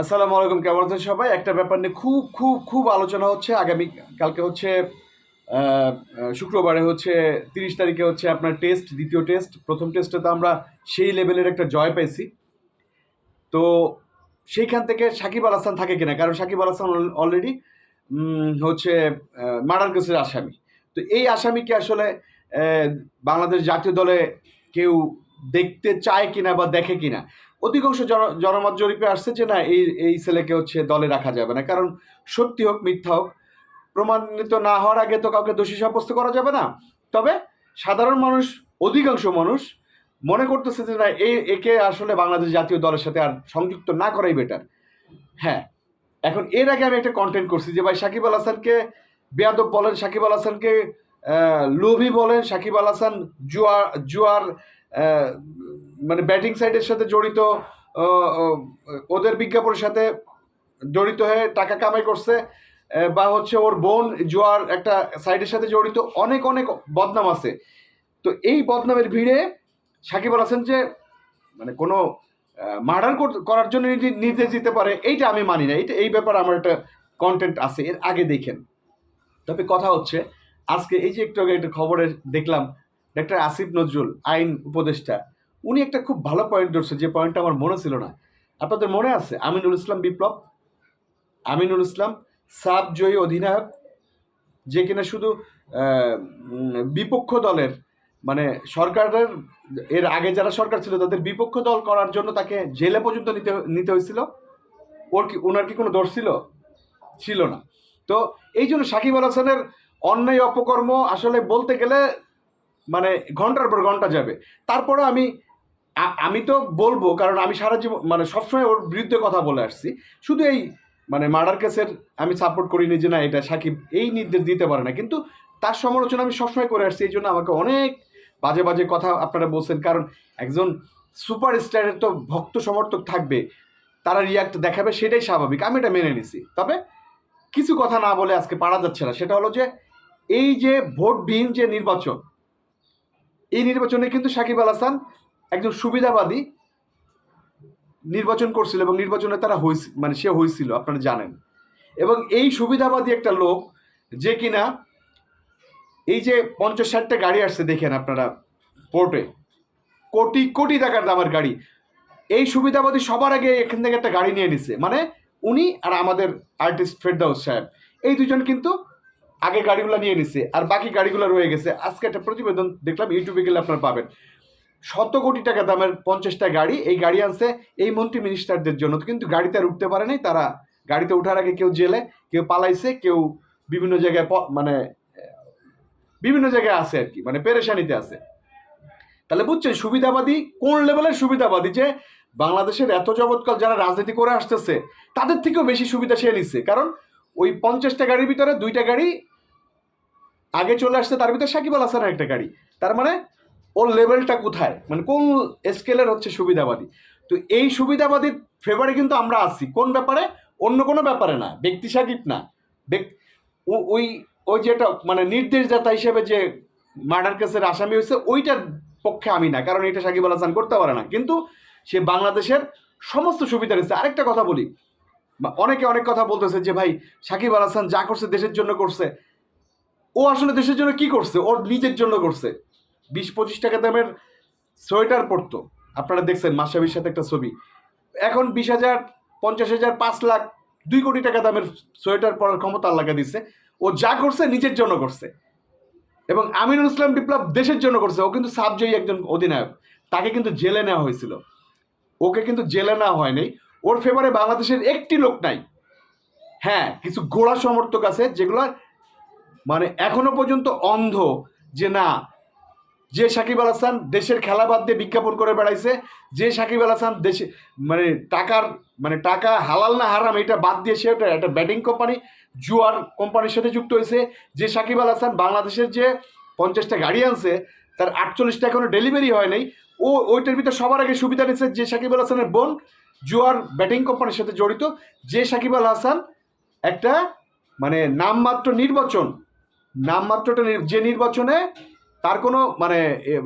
আসসালামু আলাইকুম, কেমন আছেন সবাই? একটা ব্যাপার নিয়ে খুব খুব খুব আলোচনা হচ্ছে। আগামী, কালকে হচ্ছে শুক্রবারে হচ্ছে তিরিশ তারিখে হচ্ছে আপনার টেস্ট, দ্বিতীয় টেস্ট। প্রথম টেস্টে তো আমরা সেই লেভেলের একটা জয় পাইছি। তো সেইখান থেকে সাকিব আল হাসান থাকে কিনা? কারণ সাকিব আল হাসান অলরেডি হচ্ছে মার্ডার কেসের আসামি। তো এই আসামিকে আসলে বাংলাদেশ জাতীয় দলে কেউ দেখতে চায় কিনা বা দেখে কিনা। অধিকাংশ জন, জনমত জরিপে আসছে যে না, এই এই ছেলেকে হচ্ছে দলে রাখা যাবে না। কারণ সত্যি হোক, মিথ্যা হোক, প্রমাণিত না হওয়ার আগে তো কাউকে দোষী সাব্যস্ত করা যাবে না। তবে সাধারণ মানুষ, অধিকাংশ মানুষ মনে করতেছে যে না, এ, একে আসলে বাংলাদেশ জাতীয় দলের সাথে আর সংযুক্ত না করাই বেটার হ্যাঁ এখন এর আগে আমি একটা কন্টেন্ট করছি যে ভাই সাকিব আল হাসানকে বেয়াদব বলেন, সাকিব আল হাসানকে লোভী বলেন, সাকিব আল হাসান জুয়ার জুয়ার মানে ব্যাটিং সাইডের সাথে জড়িত ওদের বিজ্ঞাপনের সাথে জড়িত হয়ে টাকা কামাই করছে বা হচ্ছে ওর বোন জোয়ার একটা সাইডের সাথে জড়িত অনেক অনেক বদনাম আছে। তো এই বদনামের ভিড়ে সাকিব আল হাসান যে মানে কোনো মার্ডার করার জন্য নির্দেশ দিতে পারে, এইটা আমি মানি না। এইটা, এই ব্যাপারে আমার একটা কন্টেন্ট আছে, এর আগে দেখেন। তবে কথা হচ্ছে, আজকে এই যে একটু আগে একটা খবরে দেখলাম ডাক্তার আসিফ নজরুল আইন উপদেষ্টা, উনি একটা খুব ভালো পয়েন্ট ধরছে, যে পয়েন্টটা আমার মনে ছিল না। আপনাদের মনে আছে? আমিনুল ইসলাম বিপ্লব, আমিনুল ইসলাম, সাব জয়ী অধিনায়ক, যে কিনা শুধু বিপক্ষ দলের মানে সরকারের, এর আগে যারা সরকার ছিল, তাদের বিপক্ষ দল করার জন্য তাকে জেলে পর্যন্ত নিতে নিতে হয়েছিল। ওর কি ওনার কি কোনো দোষ ছিল? ছিল না। তো এই জন্য সাকিব আল হাসানের অন্যায় অপকর্ম আসলে বলতে গেলে মানে ঘণ্টার পর ঘণ্টা যাবে। তারপরে আমি আমি তো বলব, কারণ আমি সারা জীবন মানে সবসময় ওর বিরুদ্ধে কথা বলে আসছি। শুধু এই মানে মার্ডার কেসের আমি সাপোর্ট করিনি যে না, এটা সাকিব এই নির্দেশ দিতে পারে না। কিন্তু তার সমালোচনা আমি সবসময় করে আসছি, এই জন্য আমাকে অনেক বাজে বাজে কথা আপনারা বলছেন। কারণ একজন সুপার স্টারের তো ভক্ত সমর্থক থাকবে, তারা রিয়াক্ট দেখাবে, সেটাই স্বাভাবিক। আমি এটা মেনে নিছি। তবে কিছু কথা না বলে আজকে পারা যাচ্ছে না। সেটা হলো যে, এই যে ভোটবিহীন যে নির্বাচন এই নির্বাচনে কিন্তু সাকিব আল হাসান একজন সুবিধাবাদী নির্বাচন করছিল এবং নির্বাচনে তারা হয়েছে মানে সে হয়েছিল আপনারা জানেন। এবং এই সুবিধাবাদী একটা লোক যে কিনা এই যে পঞ্চাশ ষাটটা গাড়ি আসছে দেখেন আপনারা পোর্টে কোটি কোটি টাকার দামের গাড়ি। এই সুবিধাবাদী সবার আগে এখান থেকে একটা গাড়ি নিয়ে নিছে। মানে উনি আর আমাদের আর্টিস্ট ফেরদাউস সাহেব। এই দুজন কিন্তু আগে গাড়িগুলো নিয়ে নিছে, আর বাকি গাড়িগুলো রয়ে গেছে। আজকে একটা প্রতিবেদন দেখলাম ইউটিউবে গেলে আপনারা পাবেন। শত কোটি টাকা দামের পঞ্চাশটা গাড়ি, এই গাড়ি আনছে এই মন্ত্রী মিনিস্টারদের জন্য। কিন্তু গাড়িতে আর উঠতে পারে নাই তারা। গাড়িতে ওঠার আগে কেউ জেলে, কেউ পালাইছে, কেউ বিভিন্ন জায়গায় মানে বিভিন্ন জায়গায় আছে আর কি মানে পেরেশানিতে আছে। তাহলে বুঝছেন, সুবিধাবাদী কোন লেভেলের সুবিধাবাদী যে বাংলাদেশের এত জগৎকাল যারা রাজনীতি করে আসতেছে, তাদের থেকেও বেশি সুবিধা সে নিচ্ছে কারণ ওই পঞ্চাশটা গাড়ির ভিতরে দুইটা গাড়ি আগে চলে আসছে, তার ভিতরে সাকিব আল হাসানের একটা গাড়ি। তার মানে ওর লেভেলটা কোথায়? মানে কোন স্কেলের হচ্ছে সুবিধাবাদী? তো এই সুবিধাবাদীর ফেভারে কিন্তু আমরা আছি। কোন ব্যাপারে? অন্য কোনো ব্যাপারে না। ব্যক্তি সাকিব না। ওই ওই যেটা মানে নির্দেশদাতা হিসেবে যে মার্ডার কেসের আসামি হয়েছে, ওইটার পক্ষে আমি না। কারণ এটা সাকিব আল হাসান করতে পারে না। কিন্তু সে বাংলাদেশের সমস্ত সুবিধা রয়েছে। আরেকটা কথা বলি। অনেকে অনেক কথা বলতেছে যে, ভাই, সাকিব আল হাসান যা করছে দেশের জন্য করছে। ও আসলে দেশের জন্য কি করছে? ওর নিজের জন্য করছে। বিশ পঁচিশ টাকা দামের সোয়েটার পরতো। আপনারা দেখছেন মাসাবির সাথে একটা ছবি। এখন বিশ হাজার, পঞ্চাশ হাজার, পাঁচ লাখ, দুই কোটি টাকা দামের সোয়েটার পরার ক্ষমতা আল্লাহকে দিচ্ছে ও যা করছে নিজের জন্য করছে। এবং আমিনুল ইসলাম বিপ্লব দেশের জন্য করছে। ও কিন্তু সাবজয়ী একজন অধিনায়ক। তাকে কিন্তু জেলে নেওয়া হয়েছিল। ওকে কিন্তু জেলে নেওয়া হয়নি। ওর ফেভারে বাংলাদেশের একটি লোক নাই। হ্যাঁ কিছু গোড়া সমর্থক আছে যেগুলো মানে এখনও পর্যন্ত অন্ধ যে না, যে সাকিব আল হাসান দেশের খেলা বাদ দিয়ে বিজ্ঞাপন করে বেড়াইছে, যে সাকিব আল হাসান দেশে মানে টাকার মানে টাকা হালাল না হারাম, এটা বাদ দিয়ে সে একটা একটা ব্যাটিং কোম্পানি জুয়ার কোম্পানির সাথে যুক্ত হয়েছে। যে সাকিব আল হাসান বাংলাদেশের যে পঞ্চাশটা গাড়ি আনছে, তার আটচল্লিশটা এখনও ডেলিভারি হয় নাই। ও, ওইটার ভিতরে সবার আগে সুবিধা নিচ্ছে যে সাকিব আল হাসানের বোন জুয়ার ব্যাটিং কোম্পানির সাথে জড়িত। যে সাকিব আল হাসান একটা মানে নামমাত্র নির্বাচন নামমাত্রটা যে নির্বাচনে তার কোনো মানে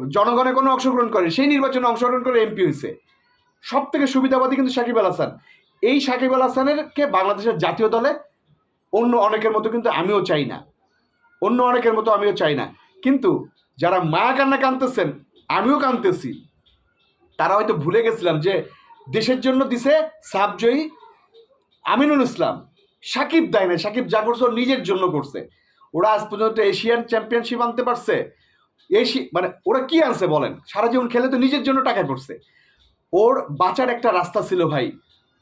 জনগণের কোনো অংশগ্রহণ করে সেই নির্বাচনে অংশগ্রহণ করে এমপি হয়েছে। সব থেকে সুবিধাবাদী কিন্তু সাকিব আল হাসান। এই সাকিব আল হাসানেরকে বাংলাদেশের জাতীয় দলে অন্য অনেকের মতো কিন্তু আমিও চাই না। অন্য অনেকের মতো আমিও চাই না। কিন্তু যারা মায়া কান্না কানতেছেন, আমিও কানতেছি। তারা হয়তো ভুলে গেছিলাম যে দেশের জন্য দিছে সাবজয়ী আমিনুল ইসলাম। সাকিব দেয় না সাকিব যা করছে নিজের জন্য করছে। ওরা আজ পর্যন্ত এশিয়ান চ্যাম্পিয়নশিপ আনতে পারছে। এশি মানে ওরা কি আনছে বলেন? সারা জীবন খেলে তো নিজের জন্য টাকায় পড়ছে। ওর বাঁচার একটা রাস্তা ছিল ভাই।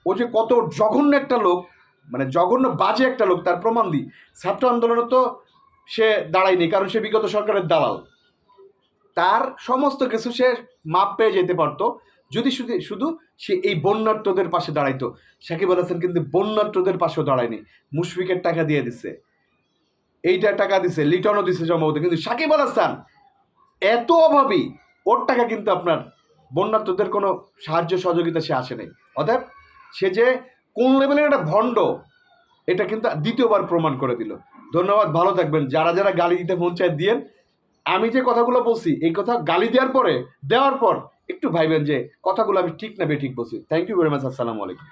ও যে কত জঘন্য একটা লোক মানে জঘন্য বাজে একটা লোক, তার প্রমাণ দিই। ছাত্র আন্দোলনে তো সে দাঁড়ায়নি, কারণ সে বিগত সরকারের দালাল। তার সমস্ত কিছু সে মাপ পেয়ে যেতে পারতো। যদি শুধু শুধু সে এই বন্যার্থদের পাশে দাঁড়াইতো। সাকিব আল হাসান কিন্তু বন্যার্থদের পাশেও দাঁড়ায়নি। মুশফিকের টাকা দিয়ে দিছে। এইটা টাকা দিছে, লিটনও দিছে সম্ভবত, কিন্তু সাকিব আল হাসান এত অভাবী, ওর টাকা কিন্তু আপনার বন্যার্থদের কোনো সাহায্য সহযোগিতা সে আসে নাই। অতএব সে যে কোন লেভেলের একটা ভণ্ড, এটা কিন্তু দ্বিতীয়বার প্রমাণ করে দিল। ধন্যবাদ, ভালো থাকবেন। যারা যারা গালি দিতে চায় দিয়েন। আমি যে কথাগুলো বলছি, এই কথা গালি দেওয়ার পরে, দেওয়ার পর একটু ভাইবেন যে কথাগুলো আমি ঠিক না বেঠিক বলছি। থ্যাংক ইউ ভেরি মাচ আসসালামু আলাইকুম।